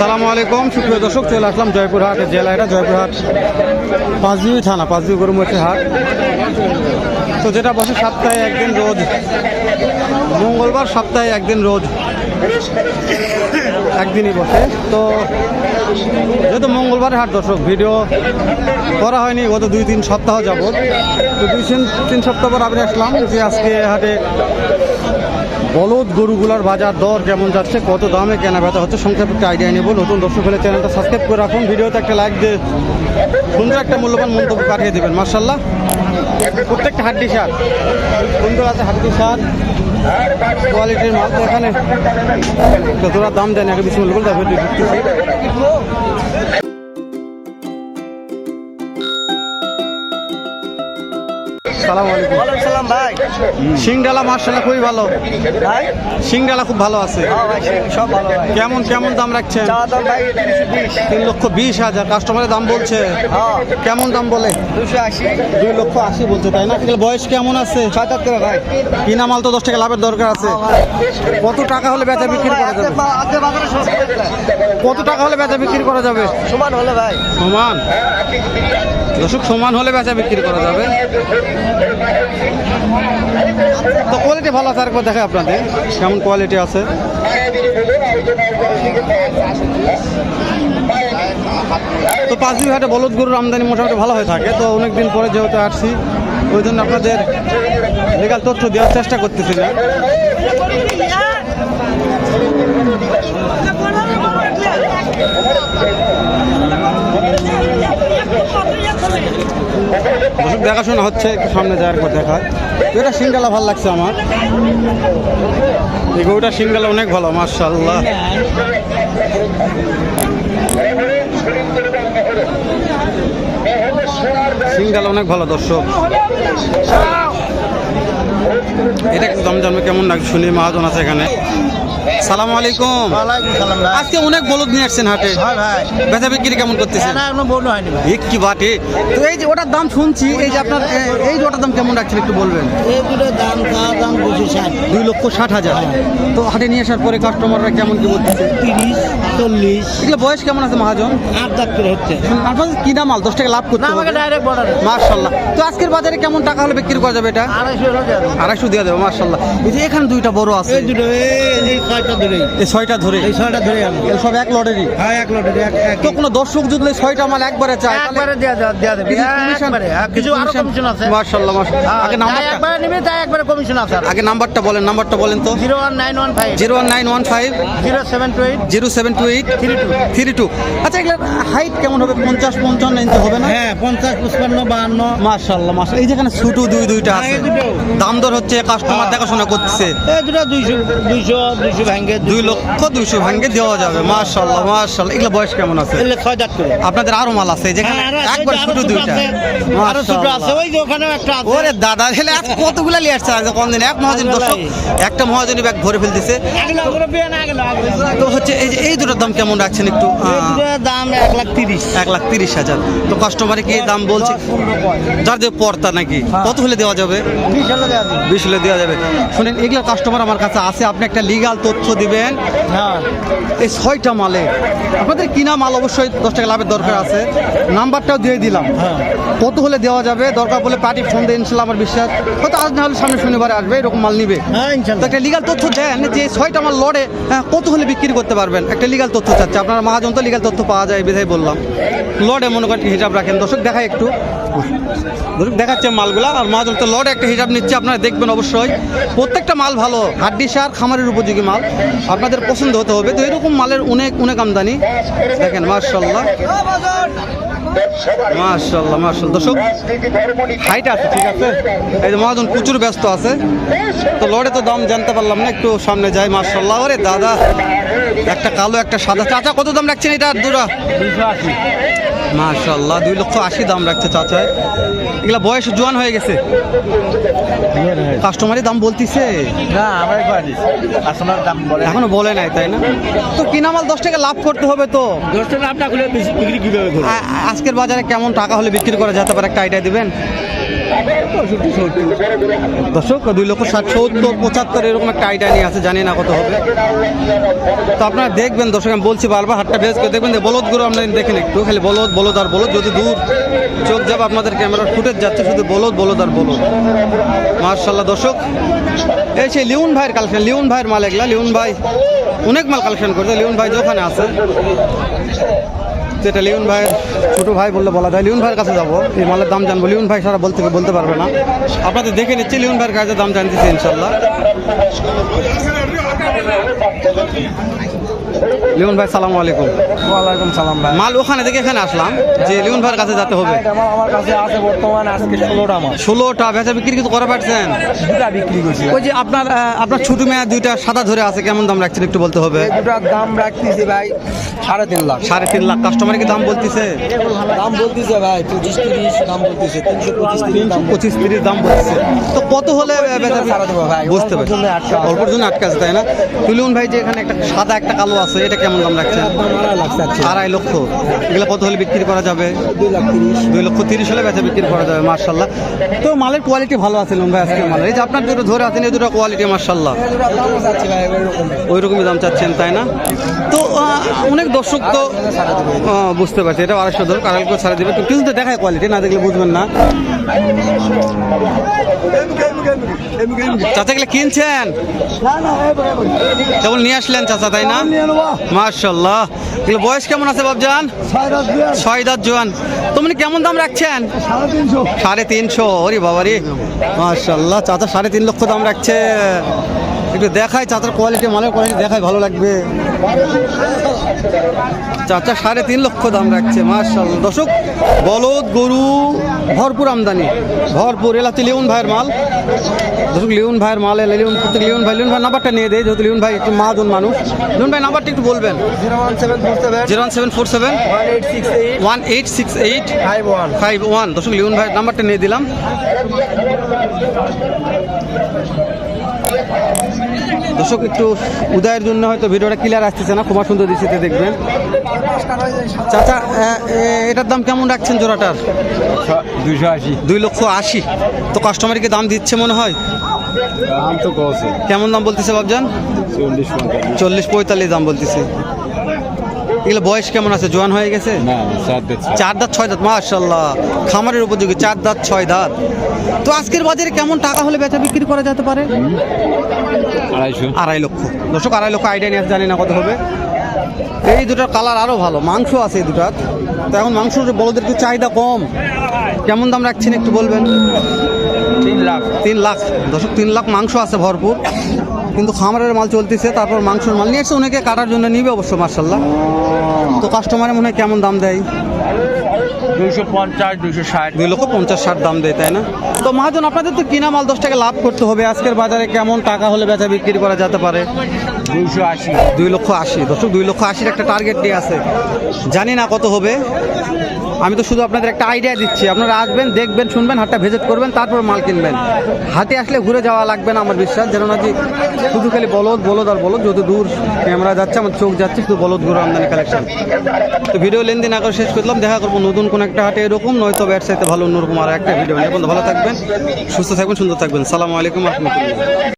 সালামু আলাইকুম, সুপ্রিয় দর্শক, চলে আসলাম জয়পুরহাট জেলা এটা জয়পুরহাট পাঁচবিবি থানা পাঁচবিবি গরুমতির হাট। তো যেটা বসে সপ্তাহে একদিন রোজ, মঙ্গলবার সপ্তাহে একদিন রোজ, একদিনই বসে। তো যেহেতু মঙ্গলবার হাট দর্শক, ভিডিও করা হয়নি, গত দুই তিন সপ্তাহ যাবত তো দুই তিন তিন সপ্তাহ পর আমি আসলাম যে আজকে হাটে বলদ গরুগুলার বাজার দর কেমন যাচ্ছে? কত দামে কেনা বেচা হচ্ছে? সংক্ষেপে একটা আইডিয়া নেব নতুন দর্শক হলে চ্যানেলটা সাবস্ক্রাইব করে রাখুন। ভিডিওতে একটা লাইক দিয়ে সুন্দর একটা মূল্যবান মন্তব্য পাঠিয়ে দেবেন। মার্শাল্লাহ প্রত্যেকটা হাড্ডি সার। সুন্দর আছে হাড্ডি সার। কোয়ালিটির মাল তো এখানে। যতটা দাম দেন, আগে বিশ মূল্য সালাম আলাইকুম। ওয়ালাইকুম সালাম ভাই। সিংডালা মার্শাল্লাহ খুবই ভালো। ভাই? সিংডালা খুব ভালো আছে। হ্যাঁ সব ভালো কেমন কেমন দাম রাখছেন? তিন লক্ষ বিশ হাজার কাস্টমারের দাম বলছে। হ্যাঁ। কেমন দাম বলে? দুশো আশি। দুই লক্ষ আশি বলছে তাই না? বয়স কেমন আছে? ভাই। কিনা মাল তো দশ টাকা লাভের দরকার আছে। কত টাকা হলে বেচা বিক্রি করা যাবে? কত টাকা হলে বেচা বিক্রি করা যাবে? সমান হলে ভাই। সমান? দর্শক সমান হলে বেচা বিক্রি করা যাবে। তো কোয়ালিটি ভালো আছে আরেকবার দেখে আপনাদের। কেমন কোয়ালিটি আছে? তো পাঁচবি হাটে বলদ গরুর আমদানি মোটামুটি ভালো হয়ে থাকে। তো অনেকদিন পরে যেহেতু আসছি, ওই জন্য আপনাদের লিগাল তথ্য দেওয়ার চেষ্টা করতেছি না। দর্শক, দেখাশোনা হচ্ছে, একটু সামনে যাওয়ার পর দেখা। এটা সিঙ্গালা ভালো লাগছে আমার। এই গরুটা সিঙ্গালা অনেক ভালো মার্শাল্লাহ সিঙ্গালা অনেক ভালো দর্শক। এটা একটু দাম জানবে কেমন লাগছে শুনি মহাজন আছে এখানে। সালাম আলাইকুম। আজকে অনেক বলদ নিয়ে আসছেন হাটে। হ্যাঁ বেচা বিক্রি কেমন করতেছেন? না এখনও বলু হয়নি ভাই। এ কি বাটে? তো এই যে ওটার দাম শুনছি এই যে আপনার এই যে ওটার দাম কেমন রাখছেন একটু বলবেন? দাম দাম দুই লক্ষ ষাট হাজার। তো হাটে নিয়ে আসার পরে কাস্টমাররা কেমন কি বলতেছে? তিরিশ চল্লিশ। এগুলো বয়স কেমন আছে মহাজন? আট করে হচ্ছে। আপনাদের কিনা মাল? দশ টাকা লাভ করতে মার্শাল্লাহ তো আজকের বাজারে কেমন টাকা হলে বিক্রি করা যাবে এটা? আড়াইশো। আড়াইশো দিয়ে দেবো মার্শাল্লাহ এই যে এখানে দুইটা বড় আছে। এই দুটো এই ছয়টা ধরেই। এই ছয়টা ধরে এই ছয়টা ধরে সব এক লটেরই? হ্যাঁ এক লটের এক এক। তো কোনো দর্শক যদি ছয়টা মাল একবারে চায় একবারে দেওয়া দেওয়া দেবে। একবারে কিছু আরও কমিশন আছে। মার্শাল্লাহ হ্যাঁ, আগে যাই নাম্বারটা একবারে নিবে তাই একবারে কমিশন আছে আগে নাম্বারটা বলেন নাম্বারটা বলেন তো। Zero one nine one five. Zero one nine one five. Zero seven two eight. Zero seven two eight. Three two. Three two. আচ্ছা এগুলোর হাইট কেমন হবে? পঞ্চাশ পঞ্চান্ন ইঞ্চি হবে না? হ্যাঁ পঞ্চাশ পঁচপান্ন বাহান্ন। মার্শাল্লাহ মার্শাল্লাহ এই যেখানে ছোটো দুই দুইটা আছে। হ্যাঁ। দাম দর হচ্ছে কাস্টমার। দেখাশোনা করতেছে। এই দুইশো দুইশো দুইশো ভাঙ্গে দুই লক্ষ দুইশো ভাঙ্গে দেওয়া যাবে মার্শাল্লাহ মার্শাল্লাহ এগুলো বয়স কেমন আছে? ছয় দাঁত করে। আপনাদের আরও মাল আছে যেখানে হ্যাঁ, একবার ছোট দুইটা। আরও ছোট আছে ওই যে ওখানেও একটা আছে। ওরে দাদা হেলে আজ কতগুলা লিয়ে আসছে আজ? দিন এক মহাজন দর্শক একটা মহাজনী ব্যাগ ভরে ফেলতেছে। তো হচ্ছে এই যে এই দুটোর দাম কেমন রাখছেন একটু? দাম এক লাখ তিরিশ। এক লাখ তিরিশ হাজার। তো কাস্টমারে কি দাম বলছে। যার যে পর্তা নাকি হ্যাঁ। কত হলে দেওয়া যাবে? বিশ হলে দেওয়া যাবে। বিশ হলে দেওয়া যাবে। শুনেন এগুলো কাস্টমার আমার কাছে আছে আপনি একটা লিগাল তথ্য দিবেন। হ্যাঁ। এই ছয়টা মালে আপনাদের কিনা মাল অবশ্যই দশ টাকা লাভের দরকার আছে। নাম্বারটাও দিয়ে দিলাম। হ্যাঁ। কত হলে দেওয়া যাবে? দরকার বলে পার্টি ফোন দিয়ে ইনশাল্লাহ আমার বিশ্বাস। হয়তো আজ না হলে সামনে শনিবারে আসবে এরকম মাল নিবে। হ্যাঁ তো একটা লিগাল তথ্য দেন যে ছয়টা মাল লড়ে হ্যাঁ, কত হলে বিক্রি করতে পারবেন? একটা লিগাল তথ্য চাচ্ছে। আপনার মহাজন তো লিগাল তথ্য পাওয়া যায় বিধায় বললাম। লড়ে মনে করেন হিসাব রাখেন। দর্শক দেখায় একটু। দেখাচ্ছে মালগুলা, আর মহাজন তো লড়ে একটা হিসাব নিচ্ছে, আপনারা দেখবেন অবশ্যই। প্রত্যেকটা মাল ভালো, হাড্ডি সার, খামারের উপযোগী মাল, আপনাদের পছন্দ হতে হবে। তো এরকম মালের অনেক অনেক আমদানি। দেখেন মার্শাল্লাহ মার্শাল্লাহ মার্শাল্লাহ দর্শক হাইট আছে, ঠিক আছে? এই যে মহাজন প্রচুর ব্যস্ত আছে। তো লড়ে তো দাম জানতে পারলাম না, একটু সামনে যাই মার্শাল্লাহ ওরে দাদা, একটা কালো, একটা সাদা। চাচা, কত দাম রাখছেন এটা? দুরা মার্শাল্লাহ দুই লক্ষ আশি দাম রাখছে চাচা। এগুলো বয়স জোয়ান হয়ে গেছে। কাস্টমারের দাম বলতিছে। না কাস্টমার দাম বলে। এখনও বলে নাই তাই না? তো কিনা মাল দশ টাকা লাভ করতে হবে তো। দশটা লাভ না করলে বিক্রি কীভাবে আজকের বাজারে কেমন টাকা হলে বিক্রি করা যেতে পারে একটা আইডিয়া দিবেন? দর্শক, দুই লক্ষ ষাট, সত্তর, পঁচাত্তর এরকম একটা আইডিয়া নিয়ে আছে, জানি না কত হবে। তো আপনারা দেখবেন, দর্শক, আমি বলছি বারবার হাটটা ভেজ করে দেখবেন যে বলদগুলো আপনারা দেখেন একটু, খালি বলদ বলদ আর বলদ, যদি দূর চোখ যাবে আপনাদের ক্যামেরার ফুটেজ যাচ্ছে, শুধু বলদ বলদ আর বলদ। মার্শাল্লাহ দর্শক, এই সেই লিউন ভাইয়ের কালেকশন লিউন ভাইয়ের মাল এগুলা লিউন ভাই অনেক মাল কালেকশন করছে লিউন ভাই যেখানে আছে। যেটা লিউন ভাই, ছোটো ভাই বললে বলা যায় লিউন ভাইয়ের কাছে যাব। এই মালের দাম জানব লিউন ভাই সারা বলতে বলতে পারবে না। আপনাদের দেখে নিচ্ছি লিউন ভাইয়ের কাছে দাম জানতেছি ইনশাল্লাহ। লিউন ভাই সালাম আলাইকুম। ওয়ালাইকুম সালাম ভাই। মাল ওখানে দেখে এখানে আসলাম যে লিউন ভাইয়ের কাছে যেতে হবে। আমার আমার কাছে আছে বর্তমান আজকে ষোলোটা মাস ষোলোটা বেচা বিক্রি কিছু করে পারছেন? দুটা বিক্রি করছি। ওই যে আপনার আপনার ছোট মেয়ে দুইটা সাদা ধরে আছে কেমন দাম রাখছেন একটু বলতে হবে? দুটার দাম রাখতেছি ভাই সাড়ে তিন লাখ। সাড়ে তিন লাখ। কাস্টমার কি দাম বলতেছে? দাম বলতেছে ভাই পঁচিশ তিরিশ দাম বলতেছে তিনশো পঁচিশ তিরিশ দাম বলতেছে। পঁচিশ তিরিশ দাম বলতেছে। তো কত হলে। বুঝতে পারছি। অল্পর জন্য আটকা অল্পর জন্য আটকে আছে তাই না? তুলুন ভাই যে এখানে একটা সাদা একটা কালো আছে এটা কেমন দাম রাখছেন? আড়াই লক্ষ। এগুলো কত হলে বিক্রি করা যাবে? দুই লক্ষ তিরিশ হলে বেচা বিক্রি করা যাবে মার্শাল্লাহ তো মালের কোয়ালিটি ভালো আছে লম্বা আজকে মালের। এই যে আপনার দুটো ধরে আছেন, এই দুটো কোয়ালিটি মার্শাল্লাহ ওই রকমই দাম চাচ্ছেন, তাই না? তো অনেক দর্শক তো বুঝতে পারছি। এটা আড়াইশো ধর করে ছাড়া দেবে। তো কিছু তো দেখায় কোয়ালিটি না দেখলে বুঝবেন না। চাচা গেলে কিনছেন? কেবল নিয়ে আসলেন চাচা, তাই না? মার্শাল্লাহ বয়স কেমন আছে বাবজান ছয় দাঁত জোয়ান। তো মানে কেমন দাম রাখছেন? সাড়ে তিনশো। ওরে বাবা রে মার্শাল্লাহ চাচা সাড়ে তিন লক্ষ দাম রাখছে। একটু দেখায় চাচার কোয়ালিটি মালের কোয়ালিটি দেখায় ভালো লাগবে। চাচা সাড়ে তিন লক্ষ দাম রাখছে মার্শাল্লাহ দর্শক, বলদ, গরু, ভরপুর আমদানি। ভরপুর এলা হচ্ছে লিওন ভাইয়ের মাল। দর্শক, লিওন ভাইয়ের মাল এলে লিওন প্রত্যেক লিওন ভাই লিওন ভাই নাম্বারটা নিয়ে দেয় যেহেতু লিওন ভাই একটু মাজন মানুষ। লিওন ভাই নাম্বারটা একটু বলবেন। Zero one seven four seven. One eight six eight. Five one five one. দর্শক, লিওন ভাইয়ের নাম্বারটা নিয়ে দিলাম। দর্শক একটু উদয়ের জন্য হয়তো ভিডিওটা ক্লিয়ার আসতেছে না খুব সুন্দর দৃষ্টিতে দেখবেন। চাচা এটার দাম কেমন রাখছেন জোড়াটার? দুইশো আশি। দুই লক্ষ আশি। তো কাস্টমারকে দাম দিচ্ছে মনে হয়? দাম তো কেমন দাম বলতেছে বাবজান চল্লিশ পঁয়তাল্লিশ দাম বলতেছে। এগুলো বয়স কেমন আছে? জোয়ান হয়ে গেছে? চার দাঁত ছয়। দাঁত মাশাল্লাহ খামারের উপযোগী চার দাঁত ছয় দাঁত। তো আজকের বাজারে কেমন টাকা হলে বেচা বিক্রি করা যেতে পারে? আড়াইশো। আড়াই লক্ষ। দর্শক আড়াই লক্ষ আইডিয়া নিয়ে জানি না কত হবে। এই দুটার কালার আরও ভালো মাংস আছে এই দুটার। তো এখন মাংসর বড়দের একটু চাহিদা কম। কেমন দাম রাখছেন একটু বলবেন? তিন লাখ। তিন লাখ। দর্শক তিন লাখ মাংস আছে ভরপুর। কিন্তু খামারের মাল চলতেছে, তারপর মাংসের মাল। নিয়ে এসে অনেকে কাটার জন্য নিবে অবশ্য মার্শাল্লাহ তো কাস্টমারে মনে হয় কেমন দাম দেয়? দুইশো পঞ্চাশ দুইশো ষাট। দুই লক্ষ পঞ্চাশ ষাট দাম দেয় তাই না? তো মহাজন আপনাদের তো কিনা মাল দশ টাকা লাভ করতে হবে। আজকের বাজারে কেমন টাকা হলে বেচা বিক্রি করা যেতে পারে? দুইশো আশি। দুই লক্ষ আশি। দর্শক দুই লক্ষ আশির একটা টার্গেট দিয়ে আছে। জানি না কত হবে। আমি তো শুধু আপনাদের একটা আইডিয়া দিচ্ছি। আপনারা আসবেন দেখবেন শুনবেন হাটটা ভিজিট করবেন তারপর মাল কিনবেন। হাটে আসলে ঘুরে যাওয়া লাগবে না আমার বিশ্বাস। যেন না যে শুধু খালি বলদ বলদ আর বলদ যত দূর ক্যামেরা যাচ্ছে আমার চোখ যাচ্ছে শুধু বলদ ঘুরে আমদানি কালেকশন তো ভিডিও লেনদেন আগে শেষ করলাম। দেখা করব নতুন কোন একটা হাটে এরকম, নয়তো ব্যাট সাইতে ভালো অন্যরকম আর একটা ভিডিও নিয়ে। ভালো থাকবেন, সুস্থ থাকবেন, সুন্দর থাকবেন। সালামু আলাইকুম, রহমতুল্লাহ।